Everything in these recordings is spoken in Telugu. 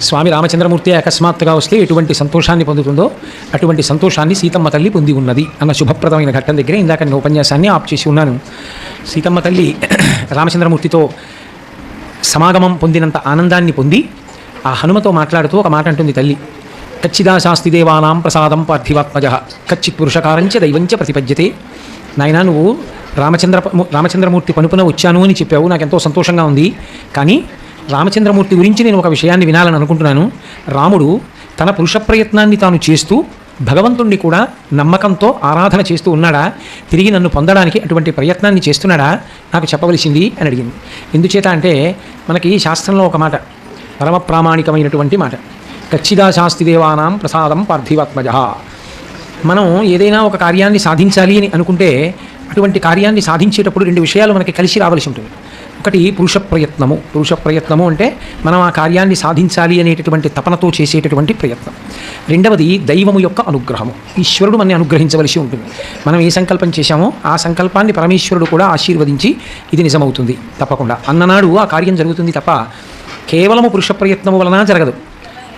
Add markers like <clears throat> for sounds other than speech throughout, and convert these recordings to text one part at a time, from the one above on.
స్వామి రామచంద్రమూర్తి అకస్మాత్తుగా వస్తే ఎటువంటి సంతోషాన్ని పొందుతుందో అటువంటి సంతోషాన్ని సీతమ్మ తల్లి పొంది ఉన్నది అన్న శుభప్రదమైన ఘట్టం దగ్గర ఇందాక నేను ఉపన్యాసాన్ని ఆప్ చేసి ఉన్నాను. సీతమ్మ తల్లి <clears throat> రామచంద్రమూర్తితో సమాగమం పొందినంత ఆనందాన్ని పొంది ఆ హనుమతో మాట్లాడుతూ ఒక మాట అంటుంది తల్లి. కచ్చిదాశాస్తి దేవానాం ప్రసాదం పార్థివాత్మజ కచ్చిత్ పురుషకారంచ దైవంచ ప్రతిపద్యతే. నాయనా నువ్వు రామచంద్ర రామచంద్రమూర్తి పనుపున వచ్చాను అని చెప్పావు. నాకు ఎంతో సంతోషంగా ఉంది. కానీ రామచంద్రమూర్తి గురించి నేను ఒక విషయాన్ని వినాలని అనుకుంటున్నాను. రాముడు తన పురుష ప్రయత్నాన్ని తాను చేస్తూ భగవంతుణ్ణి కూడా నమ్మకంతో ఆరాధన చేస్తూ ఉన్నాడా? తిరిగి నన్ను పొందడానికి అటువంటి ప్రయత్నాన్ని చేస్తున్నాడా? నాకు చెప్పవలసింది అని అడిగింది. ఎందుచేత అంటే మనకి శాస్త్రంలో ఒక మాట పరమ ప్రామాణికమైనటువంటి మాట కచ్చిదా శాస్తి దేవానాం ప్రసాదం పార్థివాత్మజ. మనం ఏదైనా ఒక కార్యాన్ని సాధించాలి అని అనుకుంటే అటువంటి కార్యాన్ని సాధించేటప్పుడు రెండు విషయాలు మనకి కలిసి రావాల్సి ఉంటుంది. ఒకటి పురుష ప్రయత్నము. పురుష ప్రయత్నము అంటే మనం ఆ కార్యాన్ని సాధించాలి అనేటటువంటి తపనతో చేసేటటువంటి ప్రయత్నం. రెండవది దైవము యొక్క అనుగ్రహము. ఈశ్వరుడు మనని అనుగ్రహించవలసి ఉంటుంది. మనం ఏ సంకల్పం చేశామో ఆ సంకల్పాన్ని పరమేశ్వరుడు కూడా ఆశీర్వదించి ఇది నిజమవుతుంది. తప్పకుండా. అన్ననాడు ఆ కార్యం జరుగుతుంది తప్ప కేవలము పురుష ప్రయత్నము వలన జరగదు.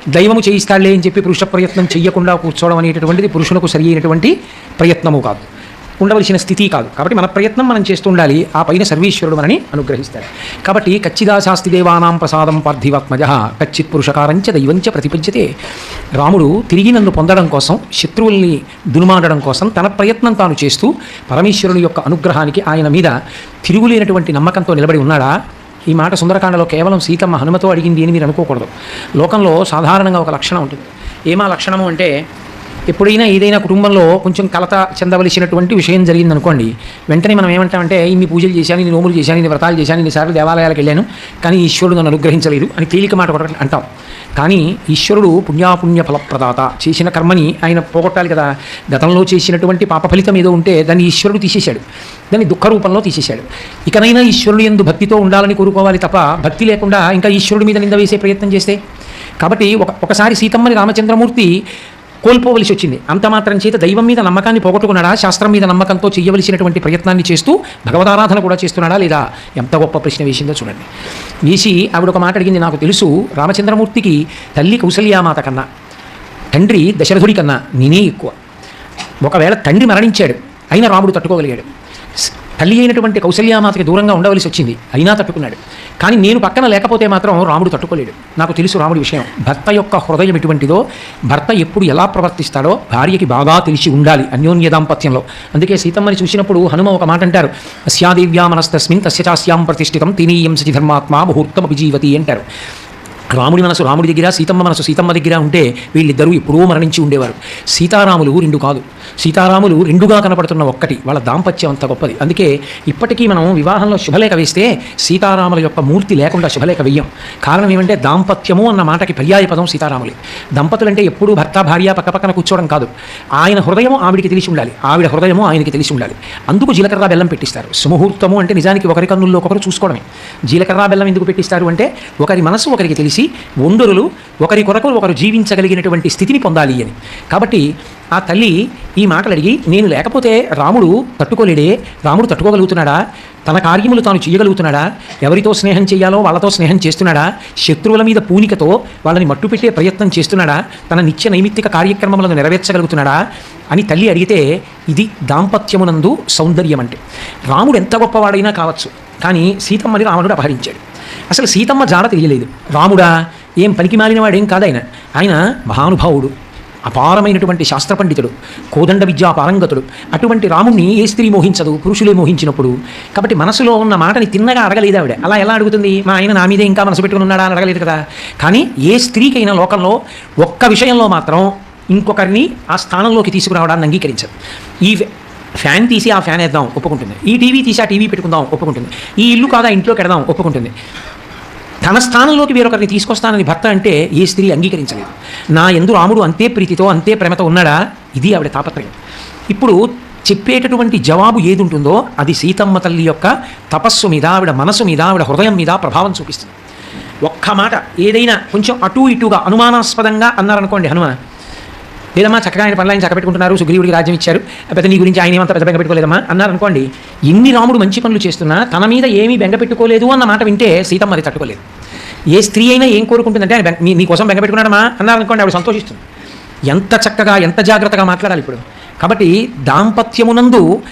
దైవము చేయిస్తాడులే అని చెప్పి పురుష ప్రయత్నం చేయకుండా కూర్చోవడం అనేటటువంటిది పురుషులకు సరి అయినటువంటి ప్రయత్నము కాదు. ఉండవలసిన స్థితి కాదు. కాబట్టి మన ప్రయత్నం మనం చేస్తూ ఉండాలి. ఆ పైన సర్వీశ్వరుడు మనని అనుగ్రహిస్తాడు. కాబట్టి కచ్చిదా శాస్తి దేవానాం ప్రసాదం పార్థివాత్మజ కచ్చిత్ పురుషకారంచ దైవంచ ప్రతిపంచతే రాముడు తిరిగి నన్ను పొందడం కోసం శత్రువుల్ని దునుమాడడం కోసం తన ప్రయత్నం తాను చేస్తూ పరమేశ్వరుని యొక్క అనుగ్రహానికి ఆయన మీద తిరుగులేనటువంటి నమ్మకంతో నిలబడి ఉన్నాడా? ఈ మాట సుందరకాండలో కేవలం సీతమ్మ హనుమతో అడిగింది అని మీరు అనుకోకూడదు. లోకంలో సాధారణంగా ఒక లక్షణం ఉంటుంది. ఏమా లక్షణము అంటే ఎప్పుడైనా ఏదైనా కుటుంబంలో కొంచెం కలత చెందవలసినటువంటి విషయం జరిగిందనుకోండి వెంటనే మనం ఏమంటామంటే ఇన్ని పూజలు చేశాను ఇన్ని నోములు చేశాను ఇన్ని వ్రతాలు చేశాను ఇన్నిసార్లు దేవాలయాలకు వెళ్ళాను కానీ ఈశ్వరుడు నన్ను అనుగ్రహించలేదు అని తేలిక మాట ఒకటి అంటాం. కానీ ఈశ్వరుడు పుణ్యాపుణ్య ఫలప్రదాత చేసిన కర్మని ఆయన పోగొట్టాలి కదా. గతంలో చేసినటువంటి పాప ఫలితం ఏదో ఉంటే దాన్ని ఈశ్వరుడు తీసేశాడు. దాన్ని దుఃఖ రూపంలో తీసేశాడు. ఇకనైనా ఈశ్వరుడు ఎందు భక్తితో ఉండాలని కోరుకోవాలి తప్ప భక్తి లేకుండా ఇంకా ఈశ్వరుడి మీద నింద వేసే ప్రయత్నం చేస్తే? కాబట్టి ఒక ఒకసారి సీతమ్మని రామచంద్రమూర్తి కోల్పోవలసి వచ్చింది. అంత మాత్రం చేత దైవం మీద నమ్మకాన్ని పోగొట్టుకున్నాడా? శాస్త్రం మీద నమ్మకంతో చేయవలసినటువంటి ప్రయత్నాన్ని చేస్తూ భగవదారాధన కూడా చేస్తున్నాడా లేదా? ఎంత గొప్ప ప్రశ్న వేసిందో చూడండి. వేసి ఆవిడ ఒక మాట అడిగింది నాకు తెలుసు రామచంద్రమూర్తికి తల్లి కౌసల్యామాత కన్నా తండ్రి దశరథుడి కన్నా నేనే ఎక్కువ. ఒకవేళ తండ్రి మరణించాడు అయినా రాముడు తట్టుకోగలిగాడు. తల్లి అయినటువంటి కౌశల్యామాతకి దూరంగా ఉండవలసి వచ్చింది. అయినా తట్టుకున్నాడు. కానీ నేను పక్కన లేకపోతే మాత్రం రాముడు తట్టుకోలేడు. నాకు తెలుసు రాముడి విషయం. భర్త యొక్క హృదయం ఎటువంటిదో భర్త ఎప్పుడు ఎలా ప్రవర్తిస్తాడో భార్యకి బాగా తెలిసి ఉండాలి అన్యోన్య దాంపత్యంలో. అందుకే సీతమ్మని చూసినప్పుడు హనుమ ఒక మాట అంటారు. అస్యాదేవ్యా మనస్తస్మిన్ తస్య చాస్యాం ప్రతిష్ఠితం తినీయం సచి ధర్మాత్మ ముహూర్తం అభిజీవతి అంటారు. రాముడి మనసు రాముడి దగ్గర సీతమ్మ మనసు సీతమ్మ దగ్గర ఉంటే వీళ్ళిద్దరూ ఎప్పుడూ మరణించి ఉండేవారు. సీతారాములు రెండు కాదు. సీతారాములు రెండుగా కనపడుతున్న ఒక్కటి వాళ్ళ దాంపత్యం అంత గొప్పది. అందుకే ఇప్పటికీ మనం వివాహంలో శుభలేఖ వేస్తే సీతారాముల యొక్క మూర్తి లేకుండా శుభలేఖ వెయ్యం. కారణం ఏమంటే దాంపత్యము అన్న మాటకి పర్యాయ పదం సీతారాములే. దంపతులంటే ఎప్పుడూ భర్త భార్య పక్కపక్కన కూర్చోవడం కాదు. ఆయన హృదయం ఆవిడికి తెలిసి ఉండాలి. ఆవిడ హృదయము ఆయనకి తెలిసి ఉండాలి. అందుకు జీలకర్ర బెల్లం పెట్టిస్తారు. సుముహూర్తము అంటే నిజానికి ఒకరి కన్నుల్లో ఒకరు చూసుకోవడమే. జీలకర్ర బెల్లం ఎందుకు పెట్టిస్తారు అంటే ఒకరి మనసు ఒకరికి తెలిసి ఒండరులు ఒకరి కొరకు ఒకరు జీవించగలిగినటువంటి స్థితిని పొందాలి అని. కాబట్టి ఆ తల్లి ఈ మాటలు అడిగి నేను లేకపోతే రాముడు తట్టుకోలేడే? రాముడు తట్టుకోగలుగుతున్నాడా? తన కార్యములు తాను చేయగలుగుతున్నాడా? ఎవరితో స్నేహం చేయాలో వాళ్ళతో స్నేహం చేస్తున్నాడా? శత్రువుల మీద పూనికతో వాళ్ళని మట్టు పెట్టే ప్రయత్నం చేస్తున్నాడా? తన నిత్య నైమిత్తిక కార్యక్రమములను నెరవేర్చగలుగుతున్నాడా? అని తల్లి అడిగితే ఇది దాంపత్యమునందు సౌందర్యం అంటే రాముడు ఎంత గొప్పవాడైనా కావచ్చు. కానీ సీతమ్మని రావణుడు అపహరించాడు. అసలు సీతమ్మ జాడ తెలియలేదు. రాముడా ఏం పనికి మాలినవాడేం కాదు ఆయన. ఆయన మహానుభావుడు అపారమైనటువంటి శాస్త్ర పండితుడు కోదండ విద్యా పారంగతుడు. అటువంటి రాముణ్ణి ఏ స్త్రీ మోహించదు? పురుషులే మోహించినప్పుడు. కాబట్టి మనసులో ఉన్న మాటని తిన్నగా అడగలేదు ఆవిడ. అలా ఎలా అడుగుతుంది? మా ఆయన నా మీదే ఇంకా మనసు పెట్టుకుని ఉన్నాడా అని అడగలేదు కదా. కానీ ఏ స్త్రీకైనా లోకంలో ఒక్క విషయంలో మాత్రం ఇంకొకరిని ఆ స్థానంలోకి తీసుకురావడాన్ని అంగీకరించదు. ఈ ఫ్యాన్ తీసి ఆ ఫ్యాన్ వేద్దాం ఒప్పుకుంటుంది. ఈ టీవీ తీసి ఆ టీవీ పెట్టుకుందాం ఒప్పుకుంటుంది. ఈ ఇల్లు కాదా ఇంట్లోకి పెడదాం ఒప్పుకుంటుంది. తన స్థానంలోకి వేరొకరిని తీసుకొస్తానని భర్త అంటే ఏ స్త్రీ అంగీకరించలేదు. నా ఎందు రాముడు అంతే ప్రీతితో అంతే ప్రేమతో ఉన్నాడా? ఇది ఆవిడ తాపత్రయం. ఇప్పుడు చెప్పేటటువంటి జవాబు ఏది ఉంటుందో అది సీతమ్మ తల్లి యొక్క తపస్సు మీద ఆవిడ మనసు మీద ఆవిడ హృదయం మీద ప్రభావం చూపిస్తుంది. ఒక్క మాట ఏదైనా కొంచెం అటు ఇటుగా అనుమానాస్పదంగా అన్నారనుకోండి హనుమాన్ లేదమ్మా చక్కగా ఆయన పనులు ఆయన చక్కబెట్టుకుంటున్నారు సుగ్రీవుడికి రాజ్యం ఇచ్చారు. పెద్ద నీ గురించి ఆయన ఏమంత పెద్ద బెంగ పెట్టుకోలేదమ్మా? అన్నారు అనుకోండి ఎన్ని రాముడు మంచి పనులు చేస్తున్నా తన మీద ఏమీ బెంగ పెట్టుకోలేదు అన్న మాట వింటే సీతమ్మ అది తట్టుకోలేదు. ఏ స్త్రీ అయినా ఏం కోరుకుంటుందంటే ఆయన మీ నీకోసం బెంగ పెట్టుకున్నాడమ్మా? అన్నారు అనుకోండి ఆవిడ సంతోషిస్తుంది. ఎంత చక్కగా ఎంత జాగ్రత్తగా మాట్లాడాలి ఇప్పుడు. కాబట్టి దాంపత్యమునందు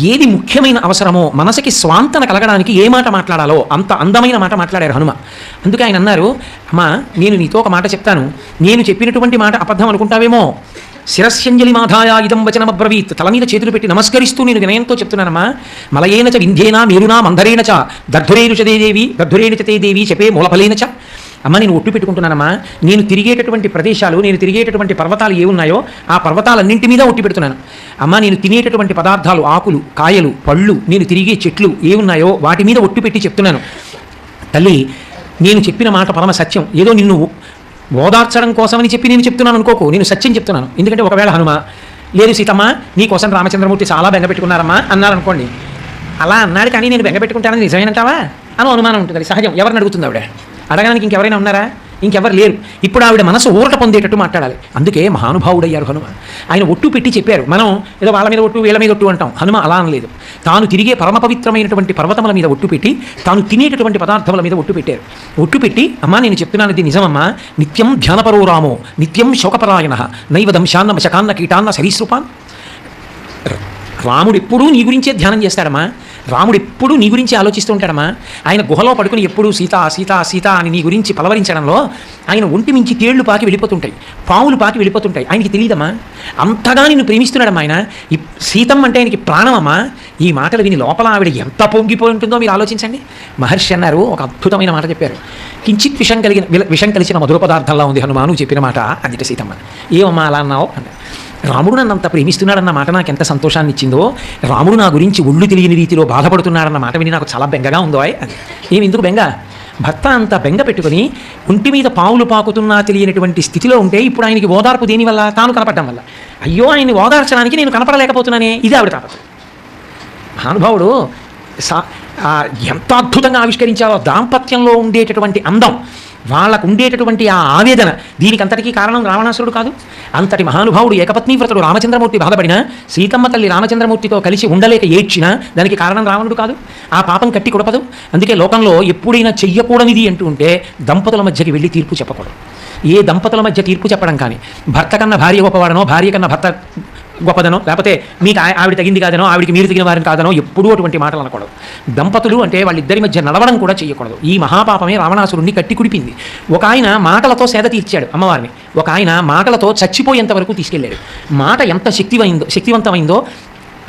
ఏది ముఖ్యమైన అవసరమో మనసుకి స్వాంతన కలగడానికి ఏ మాట మాట్లాడాలో అంత అందమైన మాట మాట్లాడారు హనుమ. అందుకే ఆయన అన్నారు అమ్మా నేను నీతో ఒక మాట చెప్తాను. నేను చెప్పినటువంటి మాట అబద్ధం అనుకుంటావేమో? శిరస్యంజలి మాధాయ ఇదం వచనమబ్రవీత్. తల మీద చేతులు పెట్టి నమస్కరిస్తూ నేను వినయంతో చెప్తున్నానమ్మా. మలయేన చ వింధ్యేనా మేరునా మంధరేణ చ. దర్ధురేణు చదే దేవి దర్ధురేణు చ దేవి చెప్పే మూలఫలేన చ. అమ్మ నేను ఒట్టు పెట్టుకుంటున్నానమ్మా. నేను తిరిగేటటువంటి ప్రదేశాలు నేను తిరిగేటటువంటి పర్వతాలు ఏ ఉన్నాయో ఆ పర్వతాలన్నింటి మీద ఒట్టి పెడుతున్నాను. అమ్మ నేను తినేటటువంటి పదార్థాలు ఆకులు కాయలు పళ్ళు నేను తిరిగే చెట్లు ఏ ఉన్నాయో వాటి మీద ఒట్టు పెట్టి చెప్తున్నాను. తల్లి నేను చెప్పిన మాట పరమ సత్యం. ఏదో నిన్ను ఓదార్చడం కోసమని చెప్పి నేను చెప్తున్నాను అనుకోకు. నేను సత్యం చెప్తున్నాను. ఎందుకంటే ఒకవేళ హనుమ లేదు సీతమ్మ నీకోసం రామచంద్రమూర్తి చాలా బెంగ పెట్టుకున్నారమ్మా అన్నారనుకోండి అలా అన్నాడు కానీ నేను బెంగ పెట్టుకుంటానని నిజమేనంటావా? అని అనుమానం ఉంటుంది. సహజం. ఎవరిని అడుగుతుంది ఆవిడ? అడగడానికి ఇంకెవరైనా ఉన్నారా? ఇంకెవరు లేరు. ఇప్పుడు ఆవిడ మనసు ఊరట పొందేటట్టు మాట్లాడాలి. అందుకే మహానుభావుడయ్యారు హనుమ. ఆయన ఒట్టు పెట్టి చెప్పారు. మనం ఏదో వాళ్ళ మీద ఒట్టు వీళ్ళ మీద ఒట్టు అంటాం. హనుమ అలా అనలేదు. తాను తిరిగే పరమ పవిత్రమైనటువంటి పర్వతముల మీద ఒట్టు పెట్టి తాను తినేటటువంటి పదార్థముల మీద ఒట్టు పెట్టారు. ఒట్టు పెట్టి అమ్మా నేను చెప్తున్నాను ఇది నిజమమ్మా. నిత్యం ధ్యానపరో రామో నిత్యం శోకపరాయణ నైవ దంశాన్న మశకాన్న కీటాన్న సరీసృపాన్ రాముడు ఎప్పుడూ నీ గురించే ధ్యానం చేస్తాడమ్మా. రాముడు ఎప్పుడూ నీ గురించి ఆలోచిస్తూ ఉంటాడమ్మా. ఆయన గుహలో పడుకుని ఎప్పుడూ సీత సీత సీత అని నీ గురించి పలవరించడంలో ఆయన ఒంటి మించి తేళ్ళు పాకి వెళ్ళిపోతుంటాయి పావులు పాకి వెళ్ళిపోతుంటాయి. ఆయనకి తెలియదమ్మా అంతగా నిన్ను ప్రేమిస్తున్నాడమ్మా ఆయన. ఈ సీతమ్మ అంటే ఆయనకి ప్రాణమమ్మా. ఈ మాటలు విని లోపల ఆవిడ ఎంత పొంగిపోయి ఉంటుందో మీరు ఆలోచించండి. మహర్షి అన్నారు ఒక అద్భుతమైన మాట చెప్పారు. కించిత్ విషం కలిగిన విషం కలిసిన మధుర పదార్థంలా ఉంది హనుమాను చెప్పిన మాట అందుట సీతమ్మ. ఏమమ్మా అలా అన్నావు? అన్నారు రాముడు నన్ను అంత ప్రేమిస్తున్నాడన్న మాట నాకు ఎంత సంతోషాన్ని ఇచ్చిందో రాముడు నా గురించి ఒళ్ళు తెలియని రీతిలో బాధపడుతున్నాడన్న మాట విని నాకు చాలా బెంగగా ఉందో ఏమి ఎందుకు బెంగ? భర్త అంత బెంగ పెట్టుకుని ఒంటి మీద పావులు పాకుతున్నా తెలియనటువంటి స్థితిలో ఉంటే ఇప్పుడు ఆయనకి ఓదార్పు దేనివల్ల తాను కనపడడం వల్ల. అయ్యో ఆయన్ని ఓదార్చడానికి నేను కనపడలేకపోతున్నానే. ఇది ఆవిడ తాపత్రం మహానుభావుడు సా ఎంత అద్భుతంగా ఆవిష్కరించావో దాంపత్యంలో ఉండేటటువంటి అందం. వాళ్ళకు ఉండేటటువంటి ఆ ఆవేదన దీనికి అంతటికీ కారణం రావణాసురుడు కాదు. అంతటి మహానుభావుడు ఏకపత్ని వ్రతుడు రామచంద్రమూర్తి బాధపడిన సీతమ్మ తల్లి రామచంద్రమూర్తితో కలిసి ఉండలేక ఏడ్చినా దానికి కారణం రావణుడు కాదు. ఆ పాపం కట్టి కొడపదు. అందుకే లోకంలో ఎప్పుడైనా చెయ్యకూడనిది అంటూ ఉంటే దంపతుల మధ్యకి వెళ్ళి తీర్పు చెప్పకూడదు. ఏ దంపతుల మధ్య తీర్పు చెప్పడం కానీ భర్త కన్నా భార్య గొప్పవాడనో భార్య కన్నా భర్త గొప్పదనో లేకపోతే మీకు ఆవిడ తగింది కాదనో ఆవిడికి మీరు తగిన వారిని కాదనో ఎప్పుడూ అటువంటి మాటలు అనకూడదు. దంపతులు అంటే వాళ్ళిద్దరి మధ్య నడవడం కూడా చేయకూడదు. ఈ మహాపాపమే రావణాసురుణ్ణి కట్టి కుడిపింది ఒక ఆయన మాటలతో సేద తీర్చాడు అమ్మవారిని. ఒక ఆయన మాటలతో చచ్చిపోయేంత వరకు తీసుకెళ్ళాడు. మాట ఎంత శక్తివైందో శక్తివంతమైందో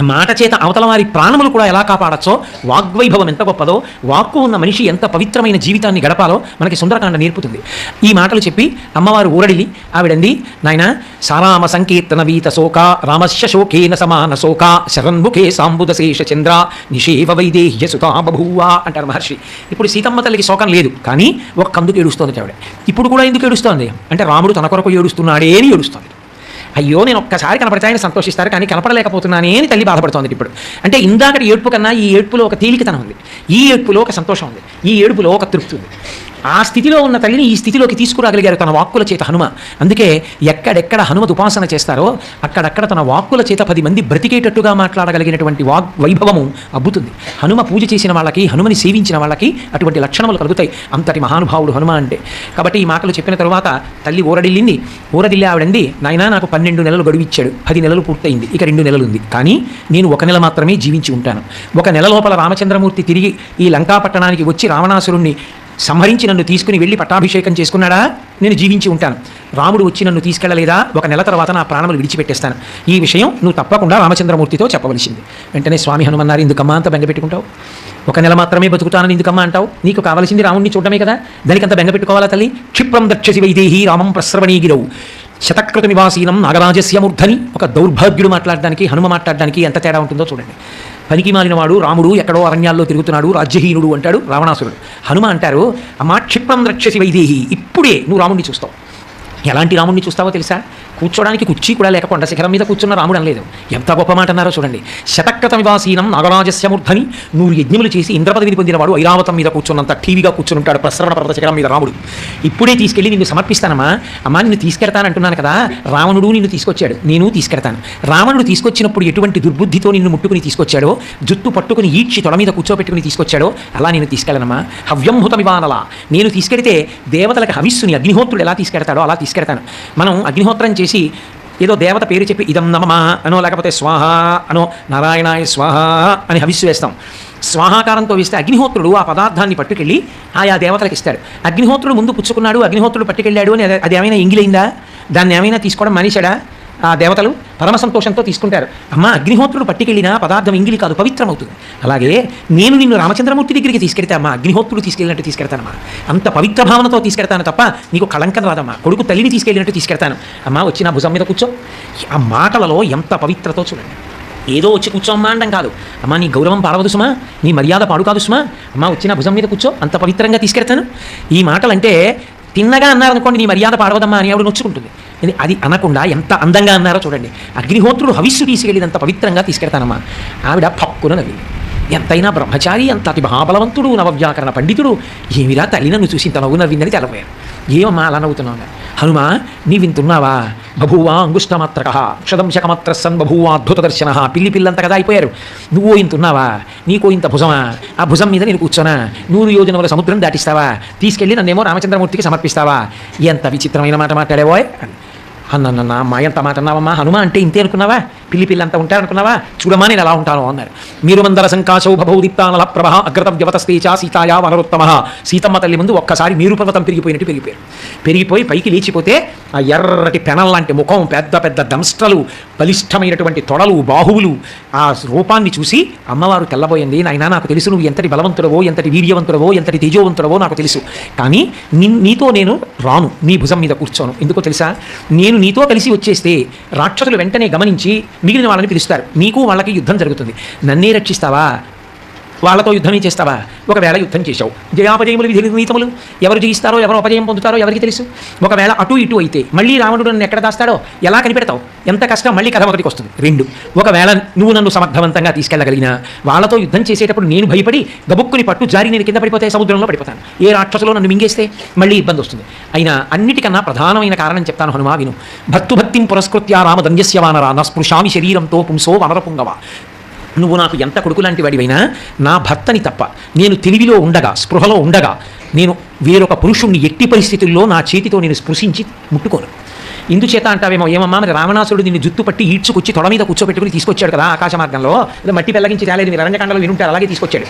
మాట చేత అవతల వారి ప్రాణములు కూడా ఎలా కాపాడచ్చో వాగ్వైభవం ఎంత గొప్పదో వాక్కు ఉన్న మనిషి ఎంత పవిత్రమైన జీవితాన్ని గడపాలో మనకి సుందరకాండ నేర్పుతుంది. ఈ మాటలు చెప్పి అమ్మవారు ఊరడిలి ఆవిడంది నాయన సారామ సంకీర్తన వీత శోక రామస్య శోకేన సమాన శోక శరణ్ముఖే సాంబుద శేష చంద్ర నిషేవ వైదేహ్య సుతా బభూవ అంటారు మహర్షి. ఇప్పుడు సీతమ్మ తల్లికి శోకం లేదు కానీ ఒక కందుకు ఏడుస్తోంది ఆవిడ. ఇప్పుడు కూడా ఎందుకు ఏడుస్తోంది? అంటే రాముడు తన కొరకు ఏడుస్తున్నాడే అని ఏడుస్తోంది. అయ్యో నేను ఒక్కసారి కనపడితే ఆయన సంతోషిస్తారు కానీ కనపడలేకపోతున్నానే అని తల్లి బాధపడుతోంది ఇప్పుడు. అంటే ఇందాకటి ఏడుపు కన్నా ఈ ఏడుపులో ఒక తేలికతనం ఉంది. ఈ ఏడుపులో ఒక సంతోషం ఉంది. ఈ ఏడుపులో ఒక తృప్తి ఉంది. ఆ స్థితిలో ఉన్న తల్లిని ఈ స్థితిలోకి తీసుకురాగలిగారు తన వాక్కుల చేత హనుమ. అందుకే ఎక్కడెక్కడ హనుమతి ఉపాసన చేస్తారో అక్కడక్కడ తన వాక్కుల చేత పది మంది బ్రతికేటట్టుగా మాట్లాడగలిగినటువంటి వాగ్ వైభవము అబ్బుతుంది. హనుమ పూజ చేసిన వాళ్ళకి హనుమని సేవించిన వాళ్ళకి అటువంటి లక్షణములు కలుగుతాయి. అంతటి మహానుభావుడు హనుమ అంటే. కాబట్టి ఈ మాటలు చెప్పిన తరువాత తల్లి ఊరడిల్లింది. ఊరడిల్లి ఆవిడంది నాయనా నాకు పన్నెండు నెలలు గడువు ఇచ్చాడు పది నెలలు పూర్తయింది. ఇక రెండు నెలలు ఉంది కానీ నేను ఒక నెల మాత్రమే జీవించి ఉంటాను. ఒక నెల లోపల రామచంద్రమూర్తి తిరిగి ఈ లంకా పట్టణానికి వచ్చి రావణాసురుణ్ణి సంహరించి నన్ను తీసుకుని వెళ్ళి పట్టాభిషేకం చేసుకున్నాడా? నేను జీవించి ఉంటాను. రాముడు వచ్చి నన్ను తీసుకెళ్ళలేదా? ఒక నెల తర్వాత నా ప్రాణములు విడిచిపెట్టేస్తాను. ఈ విషయం నువ్వు తప్పకుండా రామచంద్రమూర్తితో చెప్పవలసింది. వెంటనే స్వామి హనుమన్నారు ఎందుకమ్మా అంత బెంగపెట్టుకుంటావు ఒక నెల మాత్రమే బతుకుతానని ఎందుకమ్మా అంటావు? నీకు కావాల్సింది రాముడిని చూడటమే కదా? దానికి అంత తల్లి? క్షిప్రం దక్షసి వైదేహి రామం ప్రస్రవణీగిరవు శతకృత నివాసీనం నాగరాజస్య మూర్ధని. ఒక దౌర్భాగ్యుడు మాట్లాడడానికి హనుమ మాట్లాడడానికి ఎంత తేడా ఉంటుందో చూడండి. పనికి మాలినవాడు రాముడు ఎక్కడో అరణ్యాల్లో తిరుగుతున్నాడు రాజ్యహీనుడు అంటాడు రావణాసురుడు. హనుమ అంటారు అమ్మా క్షిప్రం రక్షసి వైదేహి ఇప్పుడే నువ్వు రాముడిని చూస్తావు. ఎలాంటి రాముడిని చూస్తావో తెలుసా? కూర్చోడానికి కుర్చీ కూడా లేక కొండ శిఖరం మీద కూర్చున్న రాముడు అనలేదు. ఎంత గొప్ప మాట అన్నారో చూడండి. శతక్రత వివాసీనం నాగరాజస్యమూర్ధని నూరు యజ్ఞములు చేసి ఇంద్రపదవిని పొందినవాడు ఐరావతం మీద కూర్చున్నంత టీవీగా కూర్చుని ఉంటాడు ప్రసరణ పర్వత శిఖరం మీద రాముడు. ఇప్పుడే తీసుకెళ్ళి నిన్ను సమర్పిస్తానమ్మా. అమ్మా నిన్ను తీసుకెడతానంటున్నాను కదా. రావణుడు నిన్ను తీసుకొచ్చాడు. నేను తీసుకెడతాను. రావణుడు తీసుకొచ్చినప్పుడు ఎటువంటి దుర్బుద్ధితో నిన్ను ముట్టుకుని తీసుకొచ్చాడో జుట్టు పట్టుకుని ఈడ్చి తొడ మీద కూర్చోబెట్టుకుని తీసుకొచ్చాడో అలా నేను తీసుకెళ్ళనమ్మా. హవ్యంహుతమివానలా. నేను తీసుకెడితే దేవతలకు హవిస్సుని అగ్నిహోత్రుడు ఎలా తీసుకెడతాడో అలా తీసుకెడతాను. మనం అగ్నిహోత్రం చేసి ఏదో దేవత పేరు చెప్పి ఇదం నమమా అనో లేకపోతే స్వాహ అనో నారాయణాయ స్వాహ అని హవిస్సు వేస్తాం. స్వాహాకారంతో వేస్తే అగ్నిహోత్రుడు ఆ పదార్థాన్ని పట్టుకెళ్ళి ఆయా దేవతలకు ఇస్తాడు. అగ్నిహోత్రుడు ముందు పుచ్చుకున్నాడు అగ్నిహోత్రుడు పట్టుకెళ్ళాడు అని అది- ఏమైనా ఇంగిలైందా దాన్ని ఏమైనా తీసుకోవడం మానేశాడా? ఆ దేవతలు పరమ సంతోషంతో తీసుకుంటారు. అమ్మ అగ్నిహోత్రుడు పట్టుకెళ్ళిన పదార్థం ఇంగిలి కాదు పవిత్రమవుతుంది. అలాగే నేను నిన్ను రామచంద్రమూర్తి దగ్గరికి తీసుకెళ్తే అమ్మా అగ్నిహోత్రుడు తీసుకెళ్ళినట్టు తీసుకెళ్తానమ్మా. అంత పవిత్ర భావనతో తీసుకెళ్తాను తప్ప నీకు కళంకం రాదమ్మా కొడుకు తల్లిని తీసుకెళ్ళినట్టు తీసుకెళ్తాను. అమ్మా వచ్చి నా భుజం మీద కూర్చో. ఆ మాటలలో ఎంత పవిత్రతో చూడండి. ఏదో వచ్చి కూర్చోమ్మా అండం కాదు. అమ్మా నీ గౌరవం పాడవదు సుమా. నీ మర్యాద పాడు కాదు సుమా. అమ్మా వచ్చిన భుజం మీద కూర్చో. అంత పవిత్రంగా తీసుకెళ్తాను. ఈ మాటలంటే తిన్నగా అన్నారనుకోండి నీ మర్యాద పాడవదమ్మా అని ఆవిడ నొచ్చుకుంటుంది. ఇది అది అనకుండా ఎంత అందంగా అన్నారో చూడండి. అగ్నిహోత్రుడు హవిస్సు తీసుకెళ్ళినంత పవిత్రంగా తీసుకెళ్తానమ్మా. ఆవిడ పక్కున నవ్వి. ఎంతైనా బ్రహ్మచారి ఎంత అతి మహాబలవంతుడు నవవ్యాకరణ పండితుడు ఏమిరా తల్లి నన్ను చూసి ఇంత నవ్వు నవ్విందని తెలపోయారు ఏమమ్మా అలా నవ్వుతున్నావు? హనుమా నీవింతున్నావా? బభూవా అంగుష్టమాత్రక క్షదంశకమాత్ర సన్ బభూవా అద్భుత దర్శన పిల్లి పిల్లంత కదా అయిపోయారు. నువ్వు ఇంతున్నావా? నీకో ఇంత భుజమా? ఆ భుజం మీద నేను కూర్చోనా? నూరు యోజనముల సముద్రం దాటిస్తావా? తీసుకెళ్ళి నన్నేమో రామచంద్రమూర్తికి సమర్పిస్తావా? ఎంత విచిత్రమైన మాట మాట్లాడేవోయ్? అన్న మా ఎంత మాట అన్నావమ్మా హనుమ అంటే ఇంతే అనుకున్నావా? పిల్లి పిల్లి ఉంటారనుకున్నావా? చూడమా నేను ఎలా ఉంటాను అన్నారు. మీరు మందర సంకాశౌ భభౌ దీప్తానల ప్రభ అగ్రత వ్యవతస్తేచ సీతాయా వనరుత్తమ. సీతమ్మ తల్లి ముందు ఒక్కసారి మీరు పర్వతం పెరిగిపోయినట్టు పెరిగిపోయారు. పెరిగిపోయి పైకి లేచిపోతే ఆ ఎర్రటి పెనం లాంటి ముఖం పెద్ద పెద్ద దంస్ట్రలు బలిష్టమైనటువంటి తొడలు బాహువులు ఆ రూపాన్ని చూసి అమ్మవారు తెల్లబోయింది నాయన నాకు తెలుసు నువ్వు ఎంతటి బలవంతుడవో ఎంతటి వీర్యవంతుడవో ఎంతటి తేజోవంతుడవో నాకు తెలుసు. కానీ నీ- నీతో నేను రాను నీ భుజం మీద కూర్చోను. ఎందుకో తెలుసా? నేను నీతో కలిసి వచ్చేస్తే రాక్షసులు వెంటనే గమనించి మిగిలిన వాళ్ళని పిలుస్తారు. నీకు వాళ్ళకి యుద్ధం జరుగుతుంది. నన్నే రక్షిస్తావా? వాళ్ళతో యుద్ధమే చేస్తావా? ఒకవేళ యుద్ధం చేశావు. జయాపజయములు విధి నీతములు ఎవరు జయిస్తారో ఎవరు అపజయం పొందుతారో ఎవరికి తెలుసు? ఒకవేళ అటు ఇటు అయితే మళ్ళీ రావణుడు నన్ను ఎక్కడ దాస్తాడో? ఎలా కనిపెడతావు? ఎంత కష్టం? మళ్ళీ కథ ఒకటికి వస్తుంది. రెండు ఒకవేళ నువ్వు నన్ను సమర్థవంతంగా తీసుకెళ్ళగలిగినా వాళ్ళతో యుద్ధం చేసేటప్పుడు నేను భయపడి గబుక్కుని పట్టు జారి నేను కింద పడిపోతే సముద్రంలో పడిపోతాను. ఏ రాక్షసులో నన్ను మింగేస్తే మళ్ళీ ఇబ్బంది వస్తుంది. అయినా అన్నిటికన్నా ప్రధానమైన కారణం చెప్తాను హనుమా విను. భక్తుభక్తిం పురస్కృత్య రామధన్యస్య వానరా నా స్పృశామి శరీరంతో పుంసో వనరపుంగవ నువ్వు నాకు ఎంత కొడుకు లాంటి వాడివైనా నా భర్తని తప్ప నేను తెలివిలో ఉండగా స్పృహలో ఉండగా నేను వేరొక పురుషుణ్ణి ఎట్టి పరిస్థితుల్లో నా చేతితో నేను స్పృశించి ముట్టుకోను. ఇందుచేత అంటావేమో ఏమమ్మా మరి రావణాసుడు నిన్ను జుత్తు పట్టి ఈడ్చుకొచ్చి తొడ మీద కూర్చోబెట్టుకుని తీసుకొచ్చాడు కదా ఆకాశ మార్గంలో. మట్టి పెళ్ళగించి రాలేదు మీరు అరణ్యకాండలో వినుంటారు అలాగే తీసుకొచ్చాడు.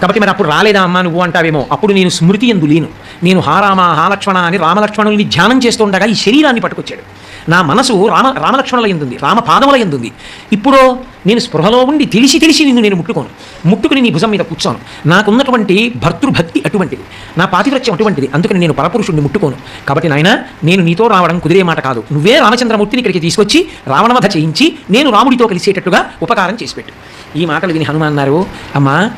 కాబట్టి మరి అప్పుడు రాలేదా అమ్మా నువ్వు అంటావేమో అప్పుడు నేను స్మృతి ఎందు లేను. నేను హారామ హాలక్ష్మణ అని రామలక్ష్మణుల్ని ధ్యానం చేస్తుండగా ఈ శరీరాన్ని పట్టుకొచ్చాడు. నా మనసు రామ రామలక్ష్మణుల ఎందుంది రామ పాదముల ఎందుంది ఇప్పుడు నేను స్పృహలో ఉండి తెలిసి తెలిసి నిన్ను నేను ముట్టుకోను. ముట్టుకుని నీ భుజం మీద కూర్చోను. నాకున్నటువంటి భర్తృభక్తి అటువంటిది. నా పాతివ్రత్యం అటువంటిది. అందుకని నేను పరపురుషుడిని ముట్టుకోను. కాబట్టి నాయన నేను నీతో రావడం కుదిరే మాట కాదు. నువ్వే రామచంద్రమూర్తిని ఇక్కడికి తీసుకొచ్చి రావణవధ చేయించి నేను రాముడితో కలిసేటట్టుగా ఉపకారం చేసిపెట్టు ఈ మాటలు విని హనుమాన్ అన్నారు అమ్మా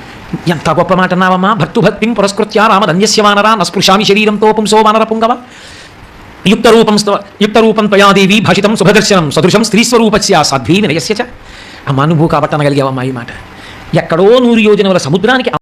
ఎంత గొప్ప మాట అన్నావమ్మా. భర్తుభక్తిం పురస్కృత్య రామధన్యస్య వానరా నస్పృశామి శరీరంతో పుంసో వానర పుంగవ. యుక్తరూపం స్వ- త్వయా దేవి భాషితం శుభదర్శనం సదృశం స్త్రీస్వరూపస్య సాధ్వీ వినయస్య చ. అమ్మ నువ్వు కాబట్టి అనగలిగావమ్మా ఈ మాట. ఎక్కడో నూరు యోజనముల సముద్రానికి